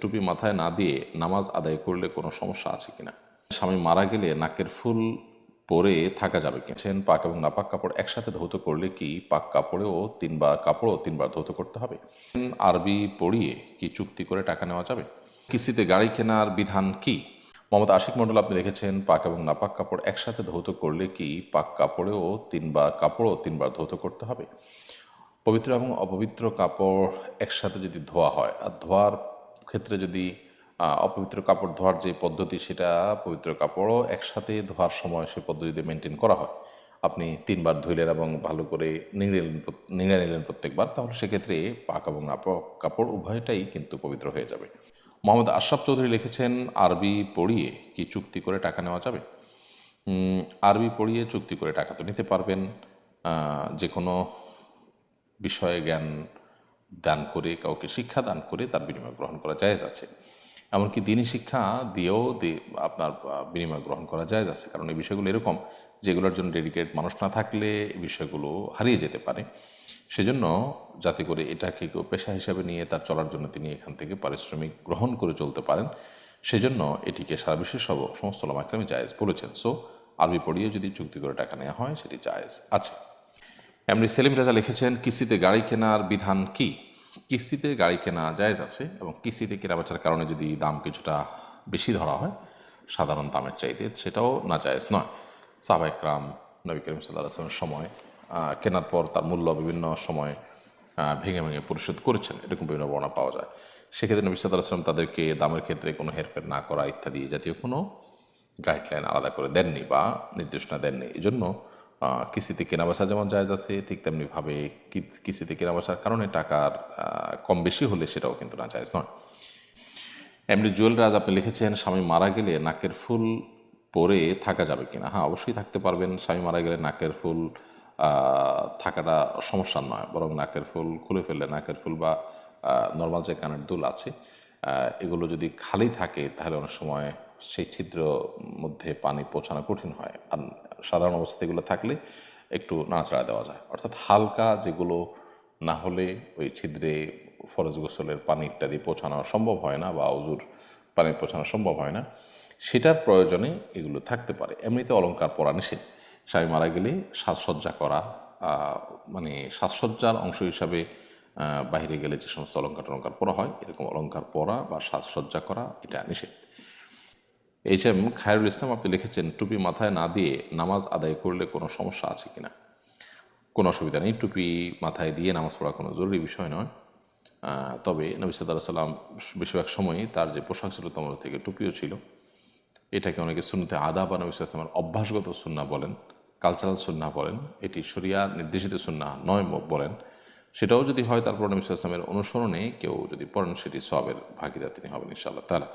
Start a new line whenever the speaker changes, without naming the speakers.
টুপি মাথায় না দিয়ে নামাজ আদায় করলে কোনো সমস্যা আছে কিনা? স্বামী মারা গেলে নাকের ফুল পরে থাকা যাবে কিনা? পাক এবং নাপাক কাপড় একসাথে ধৌত করলে কি পাক কাপড়েও তিনবার, কাপড়ও তিনবার ধৌত করতে হবে? আরবি পড়িয়ে কি চুক্তি করে টাকা নেওয়া যাবে? কিস্তিতে গাড়ি কেনার বিধান কি? মোহাম্মদ আশিক মণ্ডল, আপনি লিখেছেন পাক এবং নাপাক কাপড় একসাথে ধৌত করলে কি পাক কাপড়েও তিনবার, কাপড়ও তিনবার ধৌত করতে হবে? পবিত্র এবং অপবিত্র কাপড় একসাথে যদি ধোয়া হয়, আর ধোয়ার ক্ষেত্রে যদি অপবিত্র কাপড় ধোয়ার যে পদ্ধতি, সেটা পবিত্র কাপড়ও একসাথে ধোয়ার সময় সে পদ্ধতিতে মেনটেন করা হয়। আপনি তিনবার ধুইলেন এবং ভালো করে নিংড়ে নিংড়ে নিলেন প্রত্যেকবার, তাহলে সেক্ষেত্রে পাক এবং কাপড় উভয়টাই কিন্তু পবিত্র হয়ে যাবে। মোহাম্মদ আশরাফ চৌধুরী লিখেছেন, আরবি পড়িয়ে কি চুক্তি করে টাকা নেওয়া যাবে? আরবি পড়িয়ে চুক্তি করে টাকা তো নিতে পারবেন। যে কোনো বিষয়ে জ্ঞান দান করে, কাউকে শিক্ষা দান করে তার বিনিময় গ্রহণ করা জায়েজ আছে। এমনকি দিনই শিক্ষা দিয়েও আপনার বিনিময় গ্রহণ করা জায়েজ আছে। কারণ এই বিষয়গুলো এরকম যেগুলোর জন্য ডেডিকেট মানুষ না থাকলে এই বিষয়গুলো হারিয়ে যেতে পারে। সেজন্য যাতে করে এটাকে কেউ পেশা হিসাবে নিয়ে তার চলার জন্য তিনি এখান থেকে পারিশ্রমিক গ্রহণ করে চলতে পারেন। সেজন্য এটিকে সারা বিশ্বের সব সমস্ত লামাক্রামে জায়েজ বলেছেন সো আরবি পড়িয়ে যদি চুক্তি করে টাকা নেওয়া হয়, সেটি জায়েজ আছে। এমনি সেলিম রাজা লিখেছেন, কিস্তিতে গাড়ি কেনার বিধান কি? কিস্তিতে গাড়ি কেনা জায়েজ আছে এবং কিস্তিতে কেনাবেচার কারণে যদি দাম কিছুটা বেশি ধরা হয়, সাধারণ দামের চাইতে সেটাও না জায়েজ নয় সাহবাইকরাম নবী করিম সাল্লাহ আসলামের সময় কেনার পর তার মূল্য বিভিন্ন সময় ভেঙে ভেঙে পরিশোধ করেছেন। এরকম বিভিন্ন বর্ণনা পাওয়া যায়। সেক্ষেত্রে নবী আসলাম তাদেরকে দামের ক্ষেত্রে কোনো হেরফের না করা ইত্যাদি জাতীয় কোনো গাইডলাইন আলাদা করে দেননি বা নির্দেশনা দেননি। এই জন্য কিস্তিতে কেনাবেচা যেমন জায়জ আছে, ঠিক তেমনিভাবে কিস্তিতে কেনাবেচার কারণে টাকার কম বেশি হলে সেটাও কিন্তু না জায়জ নয়। এমনি জুয়েল রাজ আপনি লিখেছেন, স্বামী মারা গেলে নাকের ফুল পরে থাকা যাবে কিনা? হ্যাঁ অবশ্যই থাকতে পারবেন, স্বামী মারা গেলে নাকের ফুল থাকাটা সমস্যা নয়, বরং নাকের ফুল খুলে ফেললে নাকের ফুল বা নর্মাল যে কানের দুল আছে এগুলো যদি খালি থাকে তাহলে অনেক সময় সেই ছিদ্র মধ্যে পানি পৌঁছানো কঠিন হয়। আর সাধারণ অবস্থাতে এগুলো থাকলে একটু নাড়াচাড়া দেওয়া যায়। অর্থাৎ হালকা যেগুলো না হলে ওই ছিদ্রে ফরজ গোসলের পানি ইত্যাদি পৌঁছানো সম্ভব হয় না বা অজুর পানি পৌঁছানো সম্ভব হয় না, সেটার প্রয়োজনে এগুলো থাকতে পারে। এমনিতে অলংকার পরা নিষেধ। স্বামী মারা গেলে সাজসজ্জা করা মানে সাজসজ্জার অংশ হিসাবে বাইরে গেলে যে সমস্ত অলংকার টলঙ্কার পরা হয়, এরকম অলংকার পরা বা সাজসজ্জা করা এটা নিষেধ। এইচ এম খায়রুল ইসলাম আপনি লিখেছেন, টুপি মাথায় না দিয়ে নামাজ আদায় করলে কোনো সমস্যা আছে কিনা? কোনো অসুবিধা নেই, টুপি মাথায় দিয়ে নামাজ পড়া কোনো জরুরি বিষয় নয়। তবে নবী সাল্লাহ সাল্লাম বেশিরভাগ সময়ই তার যে পোশাক ছিল তোমার থেকে টুপিও ছিল। এটাকে অনেকে সুন্নতে আদা বা নবী অভ্যাসগত সুন্না বলেন, কালচারাল সুন্না বলেন, এটি শরিয়া নির্দেশিত সুন্না নয় বলেন। সেটাও যদি হয় তারপর নবী সাল্লামের অনুসরণে কেউ যদি পড়েন সেটি সবের ভাগিদার তিনি হবেন ইনশাআল্লাহ তালা